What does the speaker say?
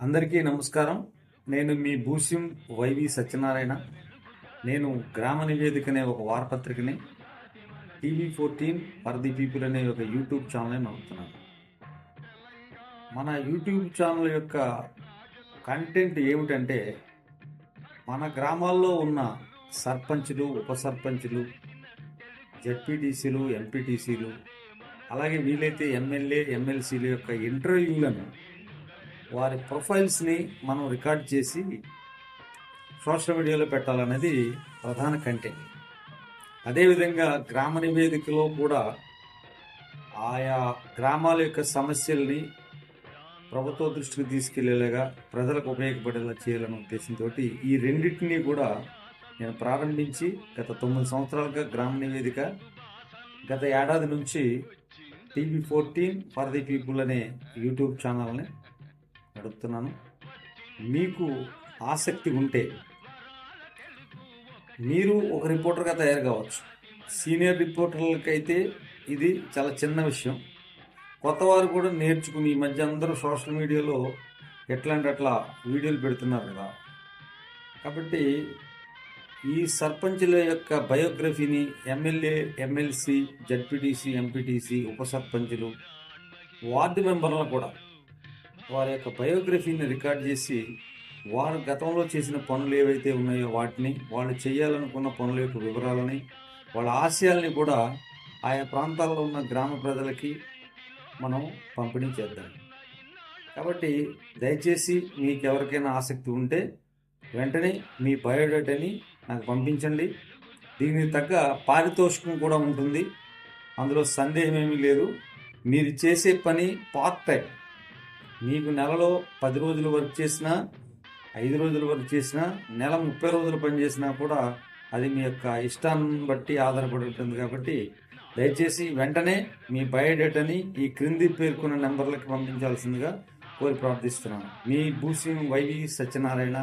అందరికీ నమస్కారం. నేను మీ భూస్యం వైవి సత్యనారాయణ. నేను గ్రామ నివేదిక అనే ఒక వారపత్రికని TV fourteen for the people అనే ఒక యూట్యూబ్ ఛానల్ని నడుపుతున్నాను. మన యూట్యూబ్ ఛానల్ యొక్క కంటెంట్ ఏమిటంటే మన గ్రామాల్లో ఉన్న సర్పంచులు ఉప సర్పంచులు జడ్పీటీసీలు ఎంపీటీసీలు అలాగే వీలైతే ఎమ్మెల్యే ఎమ్మెల్సీల యొక్క ఇంటర్వ్యూలను వారి ప్రొఫైల్స్ని మనం రికార్డ్ చేసి సోషల్ మీడియాలో పెట్టాలనేది ప్రధాన కంటెంట్. అదేవిధంగా గ్రామ నివేదికలో కూడా ఆయా గ్రామాల యొక్క సమస్యల్ని ప్రభుత్వ దృష్టికి తీసుకెళ్ళేలాగా ప్రజలకు ఉపయోగపడేలా చేయాలనే ఉద్దేశంతో ఈ రెండింటినీ కూడా నేను ప్రారంభించి గత తొమ్మిది సంవత్సరాలుగా గ్రామ నివేదిక గత ఏడాది నుంచి TV fourteen for the people అనే యూట్యూబ్ ఛానల్ని అడుగుతున్నాను. మీకు ఆసక్తి ఉంటే మీరు ఒక రిపోర్టర్గా తయారు కావచ్చు. సీనియర్ రిపోర్టర్లకైతే ఇది చాలా చిన్న విషయం. కొత్త వారు కూడా నేర్చుకుని ఈ మధ్య అందరూ సోషల్ మీడియాలో ఎట్లాంటి అట్లా వీడియోలు పెడుతున్నారు కదా. కాబట్టి ఈ సర్పంచుల యొక్క బయోగ్రఫీని ఎమ్మెల్యే ఎమ్మెల్సీ జడ్పీటీసీ ఎంపీటీసీ ఉప సర్పంచులు వార్డు మెంబర్లను కూడా వారి యొక్క బయోగ్రఫీని రికార్డ్ చేసి వారు గతంలో చేసిన పనులు ఏవైతే ఉన్నాయో వాటిని వాళ్ళు చేయాలనుకున్న పనుల యొక్క వివరాలని వాళ్ళ ఆశయాల్ని కూడా ఆయా ప్రాంతాల్లో ఉన్న గ్రామ ప్రజలకి మనం పంపిణీ చేద్దాం. కాబట్టి దయచేసి మీకు ఎవరికైనా ఆసక్తి ఉంటే వెంటనే మీ బయోడేటాని నాకు పంపించండి. దీనికి తగ్గ పారితోషికం కూడా ఉంటుంది. అందులో సందేహం ఏమీ లేదు. మీరు చేసే పని పార్ట్ టైం మీకు నెలలో పది రోజులు వర్క్ చేసినా ఐదు రోజులు వర్క్ చేసినా నెల ముప్పై రోజులు పని చేసినా కూడా అది మీ యొక్క ఇష్టాన్ని బట్టి ఆధారపడి ఉంటుంది కాబట్టి దయచేసి వెంటనే మీ బయోడేటాని ఈ క్రింది పేర్కొన్న నెంబర్లకు పంపించాల్సిందిగా కోరి ప్రార్థిస్తున్నాను. మీ భూసి వైవి సత్యనారాయణ